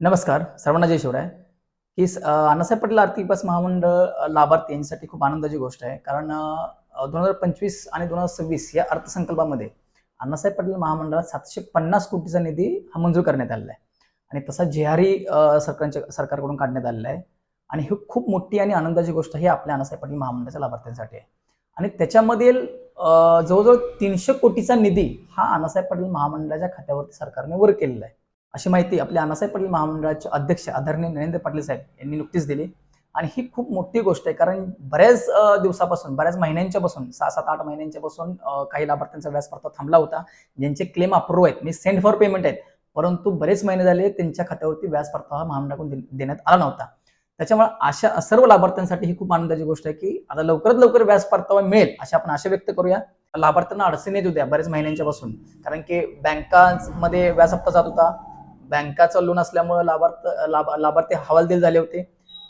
नमस्कार सर्वांना जय शिवराय. की अण्णासाहेब पाटील आर्थिक विकास महामंडळ लाभार्थी यांच्यासाठी खूप आनंदाची गोष्ट आहे. कारण दोन हजार पंचवीस आणि दोन हजार सव्वीस या अर्थसंकल्पामध्ये अण्णासाहेब पाटील महामंडळात सातशे पन्नास कोटीचा निधी हा मंजूर करण्यात आलेला आहे. आणि तसा जेहारी सरकारच्या सरकारकडून काढण्यात आलेला आहे. आणि ही खूप मोठी आणि आनंदाची गोष्ट ही आपल्या अण्णासाहेब पाटील महामंडळाच्या लाभार्थ्यांसाठी आहे. आणि त्याच्यामधील जवळजवळ तीनशे कोटीचा निधी हा अण्णासाहेब पाटील महामंडळाच्या खात्यावरती सरकारने वर केलेला आहे. अशी माहिती आपल्या अनासाहेब पाटील महामंडळाचे अध्यक्ष आदरणीय नरेंद्र पाटील साहेब यांनी नुकतीच दिली. आणि ही खूप मोठी गोष्ट आहे कारण बऱ्याच दिवसापासून बऱ्याच महिन्यांच्यापासून सहा सात आठ महिन्यांच्यापासून काही लाभार्थ्यांचा व्याज परतावा थांबला होता. ज्यांचे क्लेम अप्रूव्ह आहेत मी सेंड फॉर पेमेंट आहेत. परंतु बरेच महिने झाले त्यांच्या खात्यावरती व्याज परतावा महामंडळाकडून दे- देण्यात आला नव्हता. त्याच्यामुळे अशा सर्व लाभार्थ्यांसाठी ही खूप आनंदाची गोष्ट आहे की आता लवकरात लवकर व्याज परतावा मिळेल अशी आपण आशा व्यक्त करूया. लाभार्थ्यांना अडचणी येत होत्या बऱ्याच महिन्यांच्या पासून कारण की बँकांमध्ये व्याज हप्ता जात होता. बँकाचं लोन असल्यामुळे लाभार्थ लाभ लाभार्थी हवालदिल झाले होते.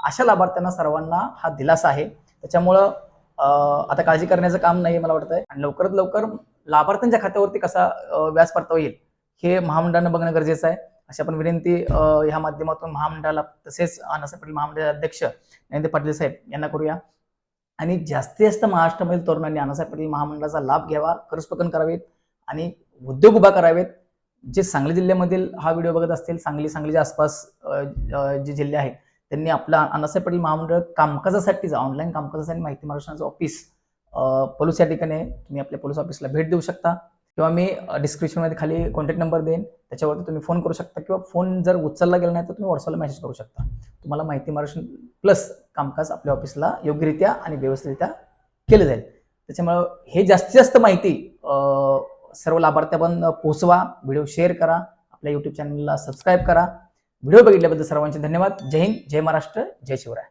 अशा लाभार्थ्यांना सर्वांना हा दिलासा आहे. त्याच्यामुळं आता काळजी करण्याचं काम नाही मला वाटतंय. आणि लवकरात लवकर लाभार्थ्यांच्या खात्यावरती कसा व्याज परतावा येईल हे महामंडळानं बघणं गरजेचं आहे. अशी आपण विनंती ह्या माध्यमातून महामंडळाला तसेच अण्णासाहेब पाटील महामंडळाचे अध्यक्ष नरेंद्र पाटील साहेब यांना करूया. आणि जास्तीत जास्त महाराष्ट्रामधील तरुणांनी अण्णासाहेब पाटील महामंडळाचा लाभ घ्यावा करस्पकन करावेत. आणि उद्योग उभा करावेत. जे सांगली जिल्ह्यामधील हा व्हिडिओ बघत असतील सांगली सांगलीच्या आसपास जे जिल्हे आहेत त्यांनी आपला अण्णासाहेब पाटील महामंडळ कामकाजासाठीच ऑनलाईन कामकाजासाठी माहिती महाराष्ट्राचं ऑफिस अ, या ठिकाणी तुम्ही आपल्या पोलीस ऑफिसला भेट देऊ शकता. किंवा मी डिस्क्रिप्शनमध्ये खाली कॉन्टॅक्ट नंबर देईन. त्याच्यावरती तुम्ही फोन करू शकता. किंवा फोन जर उचलला गेला नाही तर तुम्ही व्हॉट्सअपला मेसेज करू शकता. तुम्हाला माहिती महाराष्ट्र प्लस कामकाज आपल्या ऑफिसला योग्यरित्या आणि व्यवस्थितरित्या केलं जाईल. त्याच्यामुळं हे जास्तीत जास्त माहिती सर्व लाभार्थ्यापर्यंत पोहोचवा व्हिडिओ शेअर करा. आपल्या युट्यूब चॅनलला सबस्क्राईब करा. व्हिडिओ बघितल्याबद्दल सर्वांचे धन्यवाद. जय हिंद जय महाराष्ट्र जय शिवराय.